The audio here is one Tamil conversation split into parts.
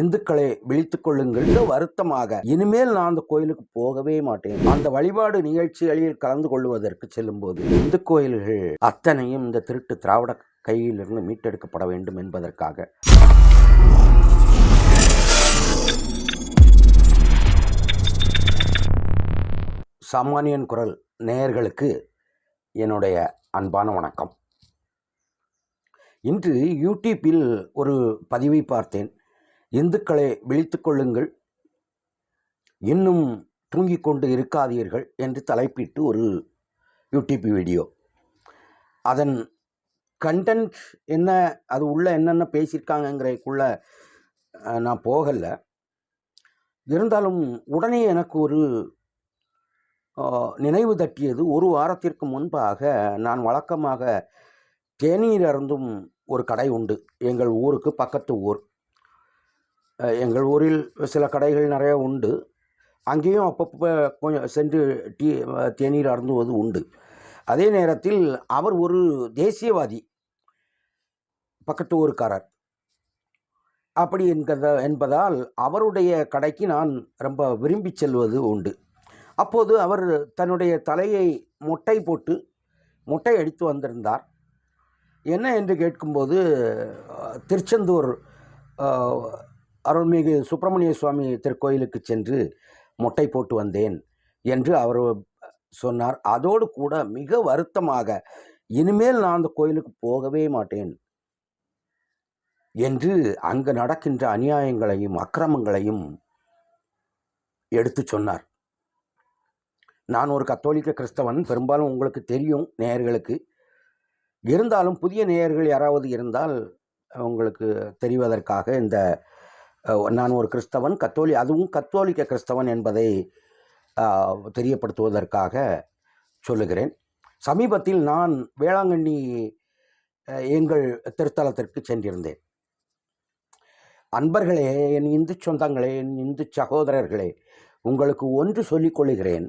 இந்துக்களை விழித்துக் கொள்ளுங்கள். வருத்தமாக இனிமேல் நான் அந்த கோயிலுக்கு போகவே மாட்டேன். அந்த வழிபாடு நிகழ்ச்சிகளில் கலந்து கொள்வதற்கு செல்லும்போது இந்து கோயில்கள் அத்தனையும் இந்த திருட்டு திராவிட கையிலிருந்து மீட்டெடுக்கப்பட வேண்டும் என்பதற்காக. சாமானியன் குரல் நேயர்களுக்கு என்னுடைய அன்பான வணக்கம். இன்று யூடியூப்பில் ஒரு பதிவை பார்த்தேன். இந்துக்களை விழித்துக் கொள்ளுங்கள். இன்னும் தூங்கிக் கொண்டு இருக்காதீர்கள் என்று தலைப்பிட்டு ஒரு யூடியூப் வீடியோ. அதன் கண்டென்ட் என்ன அது உள்ள என்னென்ன பேசியிருக்காங்கங்கிறதுக்குள்ள நான் போகலை. இருந்தாலும் உடனே எனக்கு ஒரு நினைவு தட்டியது. ஒரு வாரத்திற்கு முன்பாக நான் வழக்கமாக தேநீர் அருந்தும் ஒரு கடை உண்டு. எங்கள் ஊருக்கு பக்கத்து ஊர். எங்கள் ஊரில் சில கடைகள் நிறையா உண்டு. அங்கேயும் அப்பப்போ கொஞ்சம் சென்று டீ தேநீர் அருந்துவது உண்டு. அதே நேரத்தில் அவர் ஒரு தேசியவாதி. பக்கத்து ஊருக்காரர். அப்படி என்கிறத என்பதால் அவருடைய கடைக்கு நான் ரொம்ப விரும்பி செல்வது உண்டு. அப்போது அவர் தன்னுடைய தலையை மொட்டை போட்டு மொட்டை அடித்து வந்திருந்தார். என்ன என்று கேட்கும்போது திருச்செந்தூர் அருள்மிகு சுப்பிரமணிய சுவாமி திருக்கோயிலுக்கு சென்று மொட்டை போட்டு வந்தேன் என்று அவர் சொன்னார். அதோடு கூட மிக வருத்தமாக இனிமேல் நான் அந்த கோயிலுக்கு போகவே மாட்டேன் என்று அங்கு நடக்கின்ற அநியாயங்களையும் அக்கிரமங்களையும் எடுத்து சொன்னார். நான் ஒரு கத்தோலிக்க கிறிஸ்தவன் பெரும்பாலும் உங்களுக்கு தெரியும் நேயர்களுக்கு. இருந்தாலும் புதிய நேயர்கள் யாராவது இருந்தால் உங்களுக்கு தெரிவதற்காக இந்த நான் ஒரு கிறிஸ்தவன் கத்தோலி அதுவும் கத்தோலிக்க கிறிஸ்தவன் என்பதை தெரியப்படுத்துவதற்காக சொல்லுகிறேன். சமீபத்தில் நான் வேளாங்கண்ணி எங்கள் திருத்தலத்திற்கு சென்றிருந்தேன். அன்பர்களே என் இந்து சொந்தங்களே என் இந்து சகோதரர்களே உங்களுக்கு ஒன்று சொல்லிக் கொள்கிறேன்.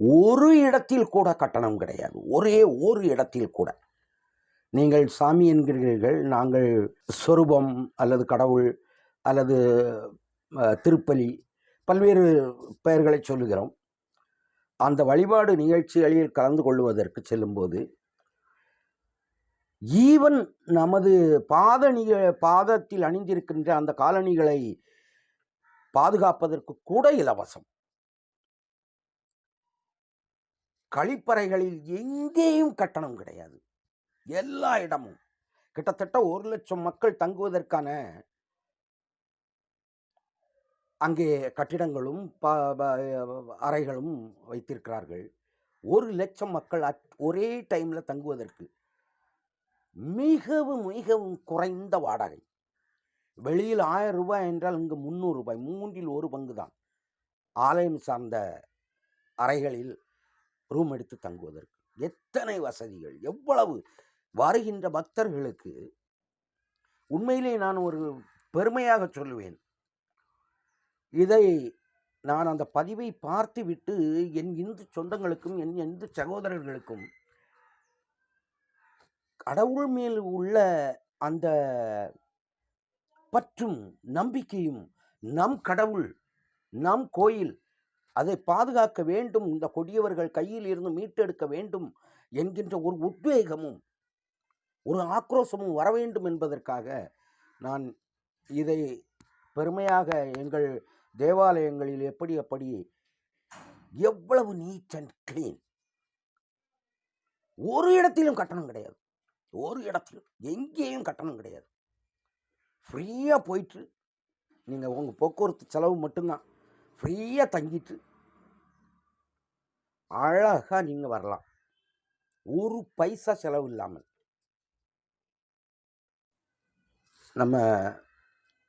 ஒரு இடத்தில் கூட கட்டணம் கிடையாது. ஒரே ஒரு இடத்தில் கூட. நீங்கள் சாமி என்கிறீர்கள் நாங்கள் சொரூபம் அல்லது கடவுள் அல்லது திருப்பலி பல்வேறு பெயர்களை சொல்லுகிறோம். அந்த வழிபாடு நிகழ்ச்சிகளில் கலந்து கொள்வதற்கு செல்லும்போது ஈவன் நமது பாத நிக பாதத்தில் அணிந்திருக்கின்ற அந்த காலணிகளை பாதுகாப்பதற்கு கூட இலவசம். கழிப்பறைகளில் எங்கேயும் கட்டணம் கிடையாது. எல்லா இடமும். கிட்டத்தட்ட ஒரு லட்சம் மக்கள் தங்குவதற்கான அங்கே கட்டிடங்களும் ப- ப- அறைகளும் வைத்திருக்கிறார்கள். ஒரு லட்சம் மக்கள் அத் ஒரே டைமில் தங்குவதற்கு. மிகவும் மிகவும் குறைந்த வாடகை. வெளியில் ஆயிரம் ரூபாய் என்றால் இங்கு முந்நூறு ரூபாய். மூன்றில் ஒரு பங்கு தான். ஆலயம் சார்ந்த அறைகளில் ரூம் எடுத்து தங்குவதற்கு. எத்தனை வசதிகள்? எவ்வளவு வருகின்ற பக்தர்களுக்கு உண்மையிலே நான் ஒரு பெருமையாக சொல்லுவேன். இதை நான் அந்த பதிவை பார்த்துவிட்டு என் இந்து சொந்தங்களுக்கும் என் இந்து சகோதரர்களுக்கும் கடவுள் மேல் உள்ள அந்த பற்றும் நம்பிக்கையும் நம் கடவுள் நம் கோயில் அதை பாதுகாக்க வேண்டும் இந்த கொடியவர்கள் கையில் இருந்து மீட்டெடுக்க வேண்டும் என்கின்ற ஒரு உத்வேகமும் ஒரு ஆக்ரோஷமும் வர வேண்டும் என்பதற்காக நான் இதை பெருமையாக எங்கள் தேவாலயங்களில் எப்படி அப்படி எவ்வளவு நீட் அண்ட் க்ளீன் ஒரு இடத்திலும் கட்டணம் கிடையாது. ஒரு இடத்திலும் எங்கேயும் கட்டணம் கிடையாது. ஃப்ரீயாக போயிட்டு நீங்கள் உங்கள் போக்குவரத்து செலவு மட்டும்தான். ஃப்ரீயாக தங்கிட்டு அழகாக நீங்கள் வரலாம். ஒரு பைசா செலவு இல்லாமல். நம்ம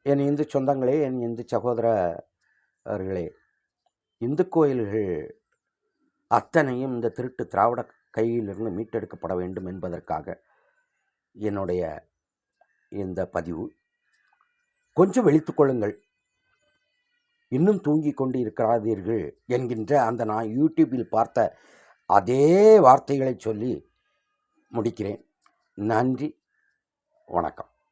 என் இந்து சொந்தங்களே என் இந்து சகோதரர்களே இந்து கோயில்கள் அத்தனையும் இந்த திருட்டு திராவிட கையிலிருந்து மீட்டெடுக்கப்பட வேண்டும் என்பதற்காக என்னுடைய இந்த பதிவு. கொஞ்சம் வெளித்துக்கொள்ளுங்கள் இன்னும் தூங்கிக் கொண்டு இருக்கிறாதீர்கள் என்கின்ற அந்த நான் யூடியூப்பில் பார்த்த அதே வார்த்தைகளை சொல்லி முடிக்கிறேன். நன்றி. வணக்கம்.